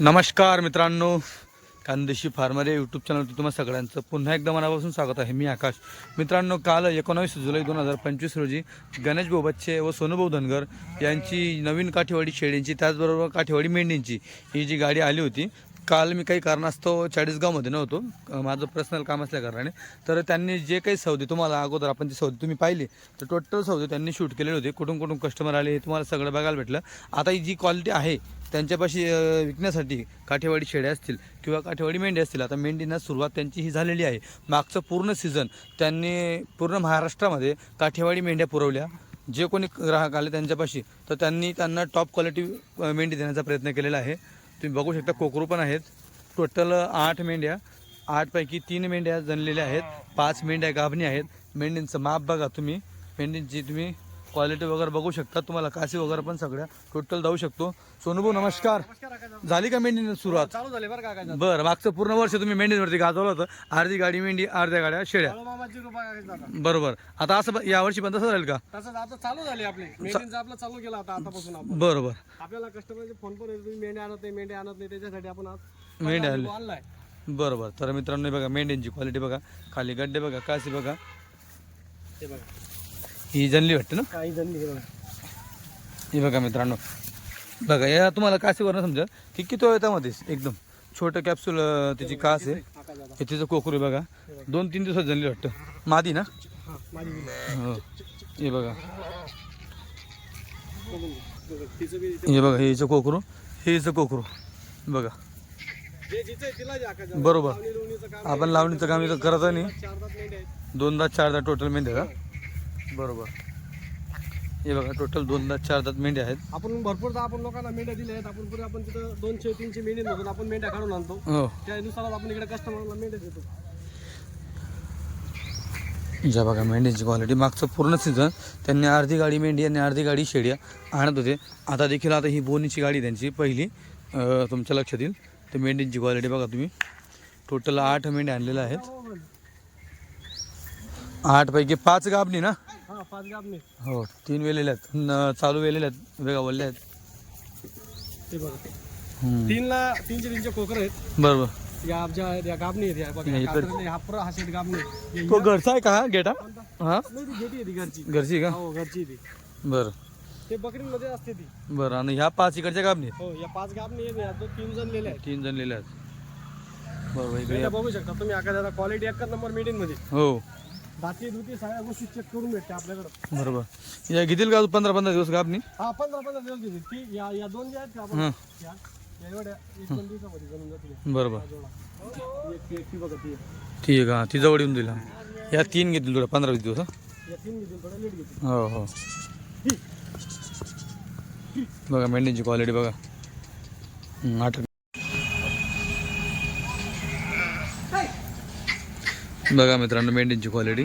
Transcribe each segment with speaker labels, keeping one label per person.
Speaker 1: नमस्कार मित्रांनो कांदेशी फार्मर या यूट्यूब चॅनलवर तुम्हाला सगळ्यांचं पुन्हा एकदा मनापासून स्वागत आहे. मी आकाश. मित्रांनो काल एकोणावीस जुलै दोन हजार पंचवीस रोजी गणेश भाऊ बच्चे व सोनूभाऊ धनगर यांची नवीन काठेवाडी शेळींची त्याचबरोबर काठेवाडी मेंढींची ही जी गाडी आली होती काल मी काही कारणास्तव चाळीसगावमध्ये नव्हतो. माझं पर्सनल काम असल्या कारणाने. तर त्यांनी जे काही सौदे तुम्हाला अगोदर आपण ती सौदे तुम्ही पाहिली तर टोटल सौदे त्यांनी शूट केलेले होते. कुठून कुठून कस्टमर आले हे तुम्हाला सगळं बघायला भेटलं. आता ही जी क्वालिटी आहे त्यांच्यापाशी विकण्यासाठी काठेवाडी शेळ्या असतील किंवा काठेवाडी मेंढी असतील. आता मेंढींना सुरुवात त्यांची ही झालेली आहे. मागचं पूर्ण सीझन त्यांनी पूर्ण महाराष्ट्रामध्ये काठेवाडी मेंढ्या पुरवल्या. जे कोणी ग्राहक आले त्यांच्यापाशी तर त्यांनी त्यांना टॉप क्वालिटी मेंढी देण्याचा प्रयत्न केलेला आहे. तुम्ही बघू शकता कोकरू पण आहेत. टोटल आठ मेंढ्या आठपैकी तीन मेंढ्या जनलेल्या आहेत. पाच मेंढ्या गाभणी आहेत. मेंढींचं माप बघा तुम्ही. मेंढींची तुम्ही क्वालिटी वगैरे बघू शकता. तुम्हाला काशी वगैरे पण सगळ्या टोटल जाऊ शकतो. सोनूभाऊ नमस्कार. झाली का मेंढीने सुरुवात?
Speaker 2: चालू झाले बरं का
Speaker 1: बरं मागचं पूर्ण वर्ष तुम्ही मेंढीवरती गाजवलं होतं. अर्धी गाडी मेंढी अर्ध्या गाड्या शेळ्या.
Speaker 2: मामाची रुपया
Speaker 1: बरोबर. आता असं ब- यावर्षी पण तसं राहील का?
Speaker 2: तसंच आता चालू झाले आपले. मेंढ्यांचं आपलं चालू केलं आता आतापासून आपण.
Speaker 1: बरोबर.
Speaker 2: आपल्याला कस्टमरचे फोन पण येतो तुम्ही मेंढ्या आणत नाही मेंढ्या आणत नाही त्याच्यासाठी आपण आज
Speaker 1: मेंढ्या आणल्या. बरोबर. तर मित्रांनो हे बघा मेंढ्यांची क्वालिटी बघा. खाली गड्डे बघा काशी बघा.
Speaker 2: ते बघा.
Speaker 1: ही जनली वाटते ना?
Speaker 2: काही हे बघा
Speaker 1: मित्रांनो. बघा या तुम्हाला काशीवरनं समजा? की किती येतामध्येच एकदम छोटं कॅप्सूल त्याची कास आहे.
Speaker 2: हा
Speaker 1: तिचं कोकरू आहे बघा. दोन तीन दिवसात जनली वाटतं मादी ना?
Speaker 2: हा.
Speaker 1: हो. बघा. हे बघा हे हिचं कोकरू. हे हिचं कोकरू. बघा. बरोबर. आपण लावणीचं काम इथं करत नाही. दोनदा चारदा टोटल मेंढ्या का बरोबर. हे बघा टोटल दोनदा चारदा मेंढ्या आहेत.
Speaker 2: आपण भरपूरदा आपण लोकांना मेंढ्या दिल्या आहेत. आपण पुढे आपण तिथं दोनशे तीनशे मेंढ्यांमधून आपण मेंढ्या काढून आणतो.
Speaker 1: हो.
Speaker 2: त्यानुसार आपण इकडे कस्टमरला मेंढ्या देतो.
Speaker 1: ज्या बघा मेंढीची क्वालिटी मागचं पूर्ण सीझन त्यांनी अर्धी गाडी मेंढी आणि अर्धी गाडी शेड्या आणत होते. आता देखील आता ही बोनीची गाडी त्यांची पहिली. अं, तुमच्या लक्षात येईल. तर मेंढींची क्वालिटी बघा तुम्ही. टोटल आठ मेंढ्या आणलेल्या आहेत. आठपैकी पाच गाबणी ना?
Speaker 2: हा पाच गाब नाही
Speaker 1: हो तीन वेलेल्या आहेत. न- चालू वेलेल्या आहेत. वेगळ्या वल्ल्या आहेत.
Speaker 2: ते बघा.
Speaker 1: हम्म.
Speaker 2: तीनला तीनशे तीनशे कोकर आहेत.
Speaker 1: बरोबर.
Speaker 2: या आमच्या या गाबणी आहेत या बघा या हा पुरा हा शेट गाबणी. आहे. या-
Speaker 1: तो घरचा आहे का हा? गेटा? हा?
Speaker 2: नाही ती घेटी आहे ती घरची.
Speaker 1: घरची का?
Speaker 2: हो घरची आहे ती.
Speaker 1: बरं.
Speaker 2: ते बकरीमध्ये असते ती.
Speaker 1: बरं आणि ह्या पाच इकडच्या आहेत?
Speaker 2: हो या पाच गाबणी आहेत या दोन तीन जण लिहिले आहेत.
Speaker 1: तीन जण लिहिल्या आहेत. बरोबर इकडे
Speaker 2: मेंढ्या बघू शकता तुम्ही आका क्वालिटी एकच नंबर मीडियममध्ये.
Speaker 1: हो.
Speaker 2: दाती दुती सगळ्या गोष्टी चेक करून भेटते आपल्याकडे.
Speaker 1: बरोबर. या घेतील का पंधरा पंधरा दिवस गाबणी
Speaker 2: हा पंधरा पंधरा दिवस घेते ती या या दोन ज्या आहेत का आपण
Speaker 1: हाँ.
Speaker 2: या या एवढ्या एक दोन दिवसामध्ये जणून जातील
Speaker 1: बरोबर.
Speaker 2: जोडा. एक एक ती बघा ती.
Speaker 1: ठीक आहे का ती जवळ येऊन दिला या तीन घेतील तुला पंधरा वीस दिवस हं?
Speaker 2: या तीन घेतील थोडं लेट घेतील.
Speaker 1: हो हो. बघा क्वालिटी बघा. हं, आठ बघा मित्रांनो मेंढींची क्वालिटी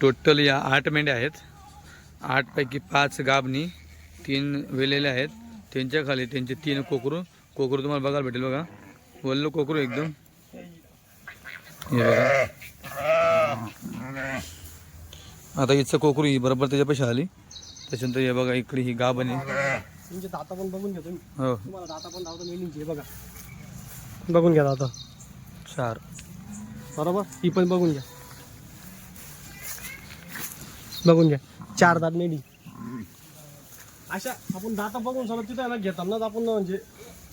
Speaker 1: टोटल या आठ मेंढ्या आहेत. आठपैकी पाच गाबणी तीन वेलेल्या आहेत. त्यांच्या खाली त्यांचे तीन कोकरू. कोकरू तुम्हाला बघायला भेटेल बघा. वल्ल कोकरू एकदम. हे बघा. आता हिचं कोकरू ही बरोबर त्याच्यापाशी आली. त्याच्यानंतर हे बघा इकडे ही
Speaker 2: दाता पण बघून
Speaker 1: हो.
Speaker 2: हे बघा. बघून घ्या दाता.
Speaker 1: चार.
Speaker 2: बरोबर? ही पण बघून घ्या. बघून घ्या. चार दात मेंढी अशा आपण दाता बघून सगळं तिथे ना घेतानाच आपण म्हणजे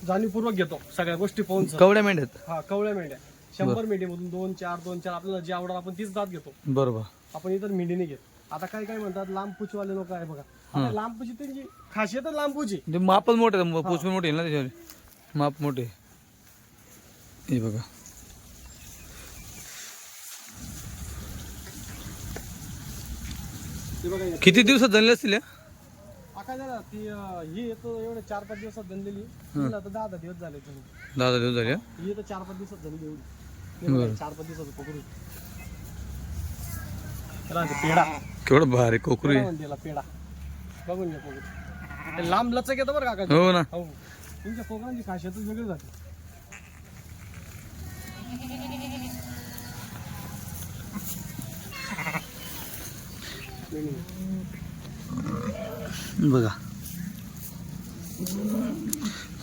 Speaker 2: जाणीवपूर्वक घेतो सगळ्या गोष्टी पाहून.
Speaker 1: कवड्या मेंढ्यात
Speaker 2: हा कवळ्या मेंढ्या. शंभर मेंढीमधून दोन चार दोन चार आपल्याला जी आवडत आपण तीच दात घेतो.
Speaker 1: बरोबर.
Speaker 2: आपण इतर मेंढी नाही घेत. आता काय काय म्हणतात लांब पुचवाले लोक आहे बघा. आता लांब पुची त्यांची खासियतच लांब पुची.
Speaker 1: ते मापच मोठे आहे, पूछ पण मोठी आहे ना त्याच्यावर. माप मोठे. हे बघा.
Speaker 2: ते बघा हे.
Speaker 1: किती दिवसात झाले असतील या?
Speaker 2: आता जरा ती अं, ही येतो एवढे चार पाच दिवसात तिला आता दहा दहा दिवस झाले
Speaker 1: दहा दहा दिवस झाले हा?
Speaker 2: ही तर चार पाच दिवसात झाली एवढी. बघा, चार पाच दिवसाचं पकडू त्याला म्हणते पेढा.
Speaker 1: केवढं भारी कोकरू
Speaker 2: पेढा
Speaker 1: आहे.
Speaker 2: म्हणते याला पेढा. बघून घ्या पकडू ते लांब लचक येतं बरं काका.
Speaker 1: हो ना.
Speaker 2: हो. तुमच्या कोकणाची खासियतच वेगळी जाते.
Speaker 1: बघा.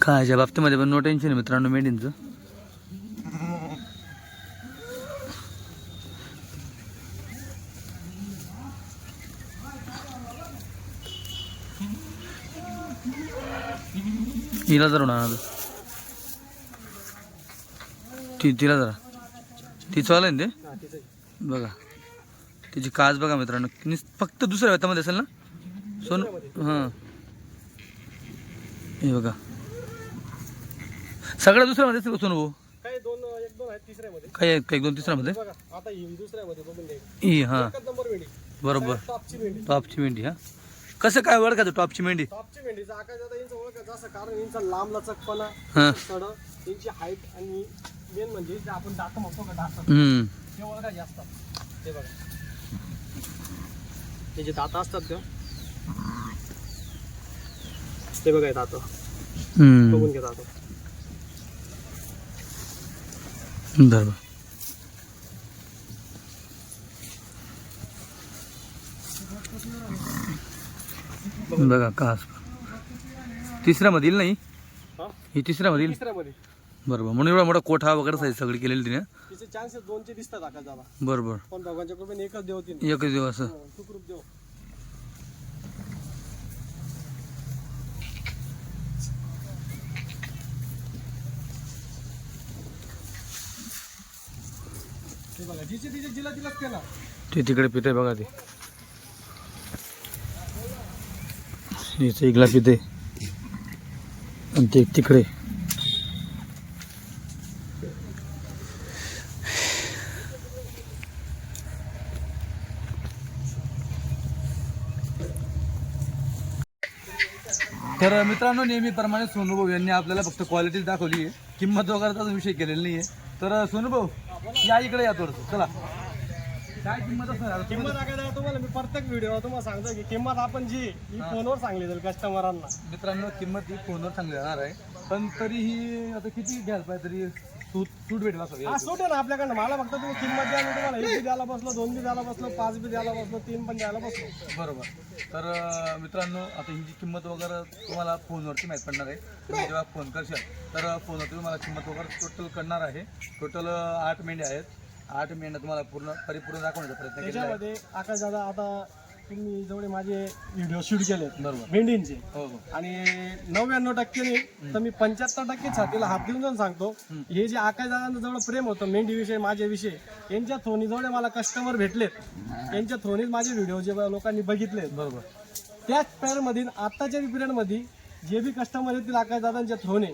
Speaker 1: खायच्या बाबतीमध्ये पण नो टेन्शन आहे मित्रांनो मेंढींचं हिला जर होणार ती तिला जरा. ती चालेल ना ते?
Speaker 2: हा.
Speaker 1: बघा. तिची काच बघा मित्रांनो. फक्त दुसऱ्या व्यतामध्ये असेल ना? सोन हां. हे बघा. सगळ्या दुसऱ्यामध्ये असेल का सोनू भाऊ?
Speaker 2: काही दोन एक दोन आहेत तिसऱ्यामध्ये.
Speaker 1: का? एक दोन
Speaker 2: ही
Speaker 1: बरोबर.
Speaker 2: टॉपची मेंढी
Speaker 1: हा. कसं काय ओळखायचं टॉपची मेंढी
Speaker 2: टॉपची मेंढीचा आकार जाता यांचं ओळखायचं असं कारण यांचा
Speaker 1: हां.
Speaker 2: सड हाईट आणि मेन म्हणजे जे आपण दात म्हणतो का दात
Speaker 1: हम्म.
Speaker 2: ते ओळखायचे असतात ते बघा. ते जे दात असतात ते ते बघा हे दात. बघून घ्या दात.
Speaker 1: बरोबर बघा कास. तिसऱ्यामध्ये येईल नाही
Speaker 2: हा
Speaker 1: तिसऱ्यामध्ये येईल?
Speaker 2: तिसऱ्यामध्ये.
Speaker 1: बरोबर. म्हणून एवढा मोठा कोठा वगैरे साईज सगळी केलेली तिने.
Speaker 2: तिचे चान्सेस दोनचे दिसतात आकाश दादा
Speaker 1: बरोबर.
Speaker 2: पण भगवानच्या कृपेने एकच देव तीन.
Speaker 1: एकच
Speaker 2: देव हे
Speaker 1: ते तिकडे पिते बघा ते. हिचं इकला पिते. आणि ते तिकडे. तर मित्रांनो नेहमीप्रमाणे सोनूभाऊ यांनी आपल्याला फक्त क्वालिटी दाखवली आहे. किंमत वगैरेचा विषय केलेला नाही आहे तर सोनूभाऊ या इकडे या थोडंसं. चला. काय किंमत असणार
Speaker 2: किंमत दादा तुम्हाला. मी प्रत्येक व्हिडिओ तुम्हाला सांगतो की किंमत आपण जी ही फोनवर सांगली जाईल कस्टमरांना
Speaker 1: मित्रांनो किंमत ही फोनवर चांगली राहणार आहे. पण तरीही आता किती घ्यायला पाहिजे तरी सूट सूट भेटेल असं
Speaker 2: हा सूट आहे ना आपल्याकडनं. मला फक्त तुम्ही किंमत द्या मी तुम्हाला एक बी द्यायला बसलो दोन बी द्यायला बसलो पाच बी द्यायला बसलो तीन पण द्यायला बसलो.
Speaker 1: बरोबर. तर अं, मित्रांनो आता ही जी किंमत वगैरे तुम्हाला फोनवरती माहीत पडणार आहे. तुम्ही जेव्हा फोन करशाल तर फोनवरती तुम्हाला किंमत वगैरे टोटल करणार आहे. टोटल आठ मेंढे आहेत. आठ मेंढ्या तुम्हाला पूर्ण परिपूर्ण दाखवण्याचा प्रयत्न केला आहे.
Speaker 2: त्याच्यामध्ये आकाश दादा आता तुम्ही जेवढे माझे व्हिडिओ शूट केले
Speaker 1: बरोबर.
Speaker 2: मेंढींचे
Speaker 1: हो हो.
Speaker 2: आणि नव्याण्णव टक्के तर मी पंच्याहत्तर टक्के छातीला हात देऊन जाऊन सांगतो हे जे आकाश दादांचं जेवढं प्रेम होतं मेंढीविषयी माझ्याविषयी यांच्या थ्रोनी जेवढे मला कस्टमर भेटलेत यांच्या थ्रोनीच माझे व्हिडिओ जे लोकांनी बघितले
Speaker 1: बरोबर.
Speaker 2: त्याच पिरियडमध्ये आत्ताच्या पिरियडमध्ये जे बी कस्टमर येतील आकाश दादांच्या थ्रोने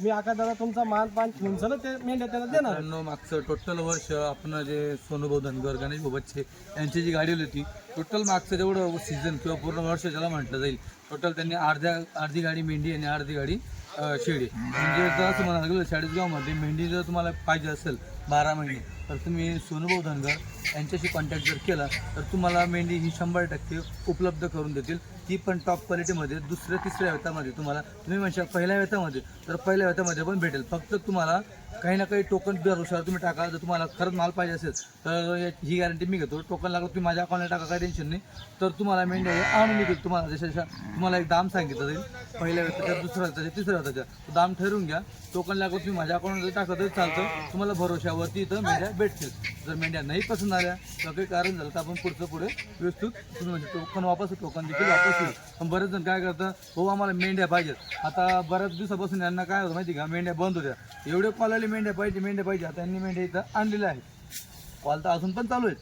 Speaker 2: मी आकाशदादा तुमचा मान पान ठेवून सर ते मेंढ्या त्याला देणार.
Speaker 1: मित्रांनो मागचं टोटल वर्ष आपण जे सोनूभाऊ धनगर गणेश बच्चे यांची जी गाडी होती टोटल मागचं जेवढं सीझन किंवा पूर्ण वर्ष ज्याला म्हटलं जाईल टोटल त्यांनी अर्ध्या अर्धी गाडी मेंढी आणि अर्धी गाडी अं, शेळी. म्हणजे जर असं म्हणायला गेलं चाळीसगावमध्ये मेंढी जर तुम्हाला पाहिजे असेल बारा महिने तर तुम्ही सोनूभाऊ धनगर यांच्याशी कॉन्टॅक्ट जर केला तर तुम्हाला मेंढी ही शंभर टक्के उपलब्ध करून देतील. ती पण टॉप क्वालिटीमध्ये दुसऱ्या तिसऱ्या वेतामध्ये तुम्हाला तुम्ही म्हणशा पहिल्या वेतामध्ये तर पहिल्या वेतामध्ये पण भेटेल. फक्त तुम्हाला काही ना काही टोकन भरोशावर तुम्ही टाका जर तुम्हाला खरंच माल पाहिजे असेल तर ही गॅरंटी मी घेतो. टोकन लागलं तुम्ही माझ्या अकाउंटला टाका काही टेन्शन नाही. तर तुम्हाला मेंढ्या आणून निघेल तुम्हाला जशा जशा तुम्हाला एक दाम सांगितलं जाईल. पहिल्या वेताच्या दुसऱ्या वेताच्या तिसऱ्या वेताच्या तो दाम ठरवून घ्या. टोकन लागलं तुम्ही माझ्या अकाउंटमध्ये टाका तरी चालतं. तुम्हाला भरोशावरती इथं मेंढ्या भेटतील. जर मेंढ्या नाही पसंत आल्या तर काही कारण झालं तर आपण पुढचं पुढे व्यवस्थित तुम्ही म्हणजे टोकन वापस टोकन देखील वापस येईल पण बरेच जण काय करतात हो आम्हाला मेंढ्या पाहिजेत. आता बऱ्याच दिवसापासून यांना काय होतं माहिती का? मेंढ्या बंद होत्या. एवढे कॉल आले मेंढ्या पाहिजे मेंढ्या पाहिजे. आता यांनी मेंढ्या इथं आणलेल्या आहेत. कॉल तर अजून पण चालू आहेत.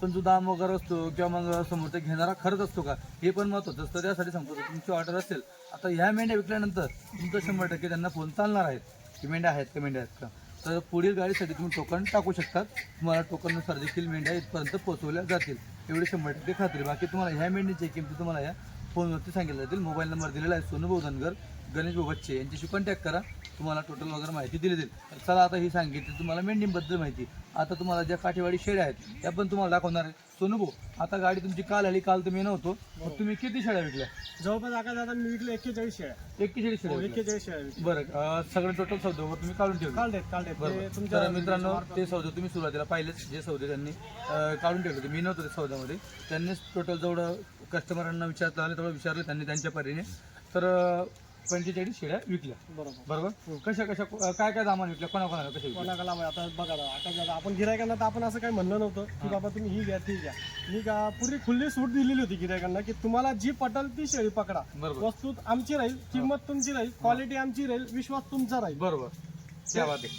Speaker 1: पण जो दाम वगैरे असतो किंवा मग समोरचा घेणारा खरंच असतो का हे पण महत्वाचं असतं. त्यासाठी सांगतो तुमची ऑर्डर असेल आता ह्या मेंढ्या विकल्यानंतर तुमचं शंभर टक्के त्यांना फोन चालणार आहेत की मेंढ्या आहेत का मेंढ्या आहेत का? तर पुढील गाडीसाठी तुम्ही टोकन टाकू शकतात. तुम्हाला टोकननुसार देखील मेंढ्या इथपर्यंत पोहोचवल्या जातील. एवढी शंभर टक्के खात्री. बाकी तुम्हाला ह्या मेंढीची किमती तुम्हाला या फोनवरती सांगितलं जातील. मोबाईल नंबर दिलेला आहे सोनूभाऊ धनगर गणेश बच्चे यांच्याशी कॉन्टॅक्ट करा. तुम्हाला टोटल वगैरे माहिती दिली जाईल. तर चला आता ही सांगितली तुम्हाला मेंढीबद्दल माहिती. आता तुम्हाला ज्या काठीवाडी शेळ्या आहेत त्या पण तुम्हाला दाखवणार आहे. सोनू भाऊ आता गाडी तुमची काल आली काल तुम्ही नव्हतो. मग तुम्ही किती शेळ्या विकल्या?
Speaker 2: जवळपास आकाश दादा मी विकले एक्केचाळीस शेळ्या.
Speaker 1: एक्केचाळीस शेळ्या.
Speaker 2: एक्केचाळीस शेळ्या
Speaker 1: बरं सगळं टोटल सौद्यावर तुम्ही काढून ठेवले.
Speaker 2: काल देत काल देत तुमच्या
Speaker 1: तर मित्रांनो ते सौदे तुम्ही सुरुवातीला पाहिलेच जे सौदे त्यांनी काढून ठेवले होते. मी नव्हतो ते सौद्यामध्ये त्यांनीच टोटल जेवढं कस्टमरांना विचारलं आलं तेवढं विचारलं त्यांनी त्यांच्या परीने. तर पंचेचाळीस शेळ्या विकल्या.
Speaker 2: बरोबर.
Speaker 1: बरोबर? कशा कशा काय काय दामान विकल्या? कोणा कोणाला कशा विकल्या?
Speaker 2: कोणाला माहिती, आता बघा ना आता जरा आपण गिरायकांना तर आपण असं काही म्हणलं नव्हतं की बाबा तुम्ही ही घ्या ती घ्या. मी का पुरी खुल्ली सूट दिलेली होती गिरायकांना की तुम्हाला जी पटल ती शेळी पकडा.
Speaker 1: बरोबर.
Speaker 2: वस्तू आमची राहील किंमत तुमची राहील क्वालिटी आमची राहील विश्वास तुमचा राहील.
Speaker 1: बरोबर.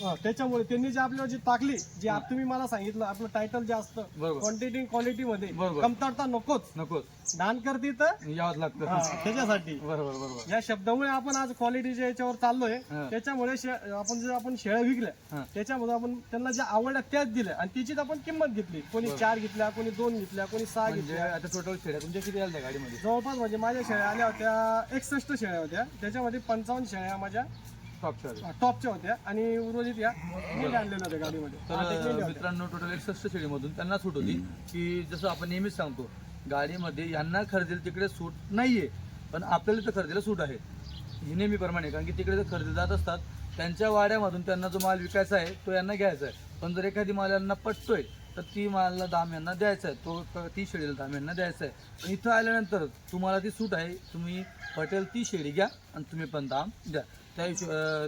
Speaker 2: हा, त्याच्यामुळे त्यांनी जे आपल्याला जी टाकली जी तुम्ही मला सांगितलं आपलं टायटल जे असतं
Speaker 1: बरोबर.
Speaker 2: क्वांटिटी क्वालिटी मध्ये
Speaker 1: बरोबर.
Speaker 2: कमतरता नकोच.
Speaker 1: नकोच.
Speaker 2: दान करते तर
Speaker 1: यावंच लागतं.
Speaker 2: हा, त्याच्यासाठी.
Speaker 1: बरोबर बरोबर.
Speaker 2: या शब्दामुळे आपण आज क्वालिटीच्या याच्यावर चाललोय
Speaker 1: हा.
Speaker 2: त्याच्यामुळे शे- आपण जे आपण शेळ्या विकल्या. त्याच्यामध्ये आपण त्यांना ज्या आवडल्या त्याच दिल्या आणि तिचीच आपण किंमत घेतली. कोणी चार घेतल्या कोणी दोन घेतल्या कोणी सहा
Speaker 1: म्हणजे
Speaker 2: घेतल्या.
Speaker 1: आता टोटल शेळ्या तुमच्या किती आल्या गाडीमध्ये?
Speaker 2: जवळपास म्हणजे माझ्या शेळ्या आल्या होत्या एकसष्ट शेळ्या होत्या. त्याच्यामध्ये पंचावन्न शेळ्या माझ्या
Speaker 1: टॉप शेळ्या
Speaker 2: टॉपच्या होत्या. आणि उर्वरित या मेंढ्या आणलेल्या होत्या गाडीमध्ये. आठ एक मेंढ्या
Speaker 1: तर
Speaker 2: होत्या.
Speaker 1: मित्रांनो टोटल एकसष्ट शेळीमधून त्यांना सूट होती की जसं आपण नेहमीच सांगतो गाडीमध्ये यांना खरेदीला तिकडे सूट नाहीये पण आपल्याला तर खरेदीला सूट आहे. ही नेहमीप्रमाणे कारण की तिकडे जर खरेदी जात असतात त्यांच्या वाड्यामधून त्यांना जो माल विकायचा आहे तो यांना घ्यायचा आहे. पण जर एखादी माल यांना पटतोय तर ती मालला दाम यांना द्यायचा आहे. तो ती शेळीला दाम यांना द्यायचा आहे. पण इथं आल्यानंतर तुम्हाला ती सूट आहे तुम्ही पटेल ती शेळी घ्या आणि तुम्ही पण दाम द्या. त्या हिशो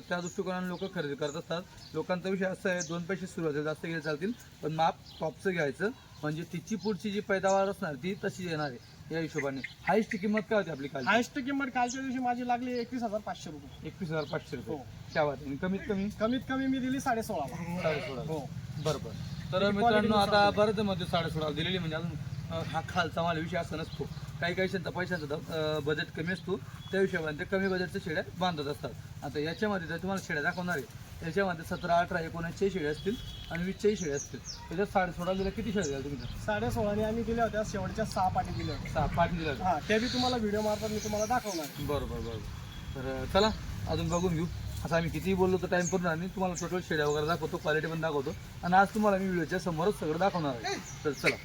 Speaker 1: त्या दृष्टिकोनाने लोक खरेदी करत असतात. लोकांचा विषय असा आहे दोन पैसे सुरुवातीला जास्त गेले चालतील पण माप टॉपचं घ्यायचं. म्हणजे तिची पुढची जी पैदावार असणार ती तशी येणार आहे या हिशोबाने. हायस्ट किंमत काय होती आपली काल
Speaker 2: हायस्ट किंमत कालच्या दिवशी माझी लागली एकवीस हजार पाचशे रुपये.
Speaker 1: एकवीस हजार पाचशे रुपये.
Speaker 2: हो.
Speaker 1: त्या कमीत कमी?
Speaker 2: कमीत कमी मी दिली साडे सोळाला
Speaker 1: साडे सोळा
Speaker 2: हो.
Speaker 1: बरोबर. तर
Speaker 2: त्याची
Speaker 1: मित्रांनो आता बरंच मध्ये साडे सोळा दिलेली म्हणजे अजून अं, हा खालचा माल विषय असा नसतो. काही काही शेतचा पैशाचा बजेट कमी असतो त्या हिशोबाने ते कमी बजेटच्या शेड्या बांधत असतात. आता याच्यामध्ये जर तुम्हाला शेड्या दाखवणार आहे याच्यामध्ये सतरा अठरा एकोणीसशे शेळ्या असतील आणि वीसच्याही शेळ्या असतील. त्याच्यात साडे सोळा दिल्या किती शेळ्या द्याल तुम्ही?
Speaker 2: साडे सोळाने आम्ही दिल्या होत्या शेवटच्या सहा पाठी दिल्या होत्या.
Speaker 1: सहा पाच दिल्या होत्या.
Speaker 2: हा ते बी तुम्हाला व्हिडिओ मार्फत मी तुम्हाला दाखवणार.
Speaker 1: बरोबर बरोबर. तर चला अजून बघून घेऊ. आता आम्ही कितीही बोललो तर टाइम पूर्ण आणि तुम्हाला टोटल शेड्या वगैरे दाखवतो क्वालिटी पण दाखवतो. आणि आज तुम्हाला मी व्हिडिओच्या समोरच सगळं दाखवणार आहे. तर चला.